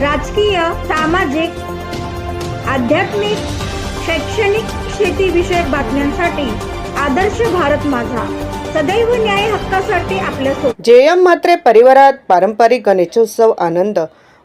राजकीय सामाजिक आध्यात्मिक शैक्षणिक शेतीविषयक बातम्यांसाठी आदर्श भारत माझा. सदैव न्याय हक्कासाठी आपल्यासोबत जेएम मात्रे परिवारात पारंपरिक गणेशोत्सव आनंद.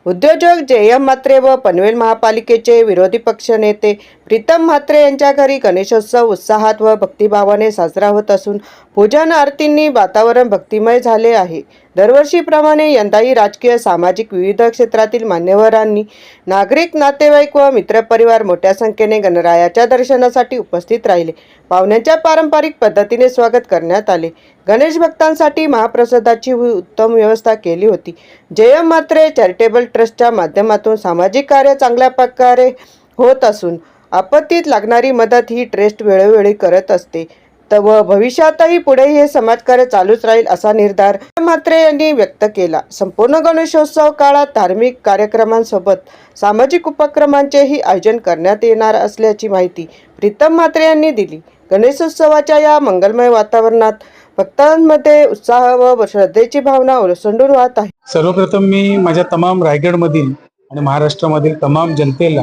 उद्योजक जेएम मात्रे व पनवेल महापालिकेचे विरोधी पक्षनेते प्रीतम म्हात्रे यांच्या घरी गणेशोत्सव उत्साहात व भक्तिभावाने साजरा होत असून पूजन आरतींनी वातावरण भक्तिमय झाले आहे. दरवर्षीप्रमाणे यंदाही राजकीय सामाजिक विविध क्षेत्रातील मान्यवरांनी नागरिक नातेवाईक व मित्रपरिवार मोठ्या संख्येने गणरायाच्या दर्शनासाठी उपस्थित राहिले. पाहुण्यांच्या पारंपरिक पद्धतीने स्वागत करण्यात आले. गणेश भक्तांसाठी महाप्रसादाची उत्तम व्यवस्था केली होती. जयम मात्रे चॅरिटेबल ट्रस्टच्या माध्यमातून सामाजिक कार्य चांगल्या प्रकारे होत असून आपत्तीत लागणारी मदत ही ट्रेस्ट वेळोवेळी करत असते. तर व भविष्यातही पुढे हे समाजकार्य चालूच राहील असा निर्धार म्हात्रे यांनी व्यक्त केला. संपूर्ण गणेशोत्सव काळात धार्मिक कार्यक्रमांसोबत सामाजिक उपक्रमांचेही आयोजन करण्यात येणार असल्याची माहिती प्रीतम म्हात्रे यांनी दिली. गणेशोत्सवाच्या या मंगलमय वातावरणात भक्तांमध्ये उत्साह व श्रद्धेची भावना ओसंडून वाहत आहे. सर्वप्रथम मी माझ्या तमाम रायगडमधील आणि महाराष्ट्रामधील तमाम जनतेला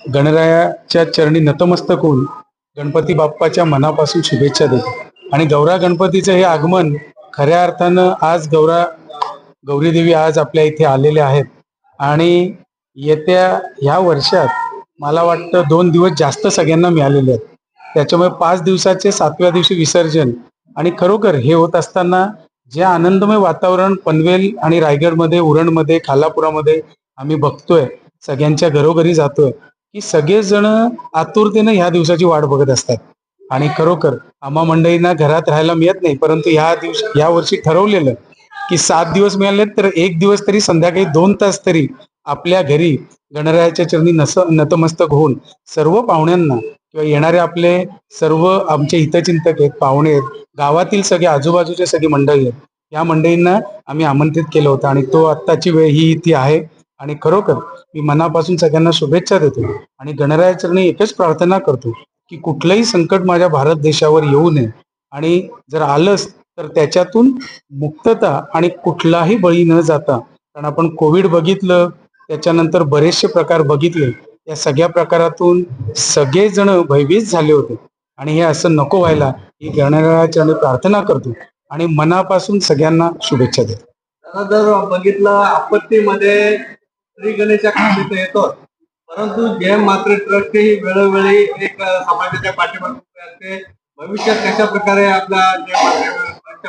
गणरायाच्या चरणी नतमस्तक होऊन गणपती बाप्पाच्या मनापासून शुभेच्छा देतो. आणि गौरा गणपतीचं हे आगमन खऱ्या अर्थानं आज गौरा गौरीदेवी आज आपल्या इथे आलेल्या आहेत. आणि येत्या ह्या वर्षात मला वाटतं दोन दिवस जास्त सगळ्यांना मिळालेले आहेत. त्याच्यामुळे पाच दिवसाचे सातव्या दिवशी विसर्जन आणि खरोखर हे होत असताना जे आनंदमय वातावरण पनवेल आणि रायगडमध्ये उरणमध्ये खालापुरामध्ये आम्ही बघतोय सगळ्यांच्या घरोघरी जातोय. की सगळेजण आतुरतेनं ह्या दिवसाची वाट बघत असतात. आणि खरोखर आम्हा मंडळींना घरात राहायला मिळत नाही परंतु ह्या दिवस या वर्षी ठरवलेलं की सात दिवस मिळाले तर एक दिवस तरी संध्याकाळी दोन तास तरी आपल्या घरी गणरायाच्या चरणी नस नतमस्तक होऊन सर्व पाहुण्यांना किंवा येणारे आपले सर्व आमचे हितचिंतक आहेत पाहुणे आहेत गावातील सगळे आजूबाजूचे सगळी मंडळी आहेत या मंडळींना आम्ही आमंत्रित केलं होतं. आणि तो आत्ताची वेळ ही ती आहे. आणि खरोखर मी मनापासून सगळ्यांना शुभेच्छा देतो आणि गणरायाचरणी एकच प्रार्थना करतो की कुठलंही संकट माझ्या भारत देशावर येऊ नये. आणि जर आलंच तर त्याच्यातून मुक्तता आणि कुठलाही बळी न जाता कारण आपण कोविड बघितलं त्याच्यानंतर बरेचसे प्रकार बघितले या सगळ्या प्रकारातून सगळेजण भयभीत झाले होते. आणि हे असं नको व्हायला ही गणरायाचरणी प्रार्थना करतो आणि मनापासून सगळ्यांना शुभेच्छा देतो. जर बघितलं आपत्तीमध्ये श्री गणेशा खात्यात येतो. परंतु जे मात्र ट्रस्ट ही वेळोवेळी एक समाजाच्या पाठीमागे उभे असते भविष्यात कशा प्रकारे आपला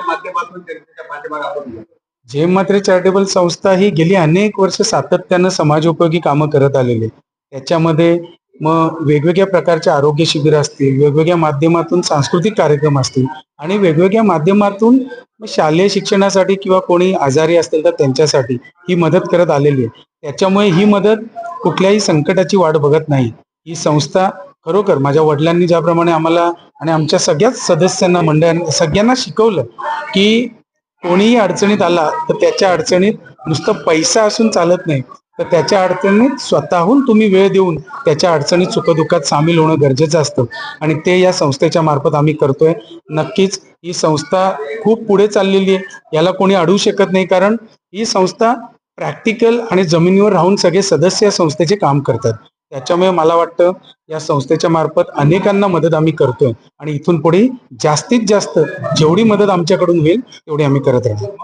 माध्यमातून जनतेच्या पाठीमागे आपण जेम मात्रे चॅरिटेबल संस्था ही गेली अनेक वर्ष सातत्यानं समाजोपयोगी कामं करत आलेली आहे. त्याच्यामध्ये मग वेगवेगळ्या प्रकारचे आरोग्य शिबिर असतील वेगवेगळ्या माध्यमातून सांस्कृतिक कार्यक्रम असतील आणि वेगवेगळ्या माध्यमातून शालेय शिक्षणासाठी किंवा कोणी आजारी असतील तर त्यांच्यासाठी ही मदत करत आलेली आहे. त्याच्यामुळे ही मदत कुठल्याही संकटाची वाट बघत नाही. ही संस्था खरोखर माझ्या वडिलांनी ज्याप्रमाणे आम्हाला आणि आमच्या सगळ्याच सदस्यांना मंडळांना सगळ्यांना शिकवलं की कोणीही अडचणीत आला तर त्याच्या अडचणीत नुसतं पैसा असून चालत नाही. तर त्याच्या अडचणीत स्वतःहून तुम्ही वेळ देऊन त्याच्या अडचणीत सुखदुःखात सामील होणं गरजेचं असतं. आणि ते या संस्थेच्या मार्फत आम्ही करतोय. नक्कीच ही संस्था खूप पुढे चाललेली आहे. याला कोणी अडवू शकत नाही कारण ही संस्था प्रॅक्टिकल आणि जमिनीवर राहून सगळे सदस्य या संस्थेचे काम करतात. त्याच्यामुळे मला वाटतं या संस्थेच्या मार्फत अनेकांना मदत आम्ही करतोय. आणि इथून पुढे जास्तीत जास्त जेवढी मदत आमच्याकडून होईल तेवढी आम्ही करत राहतो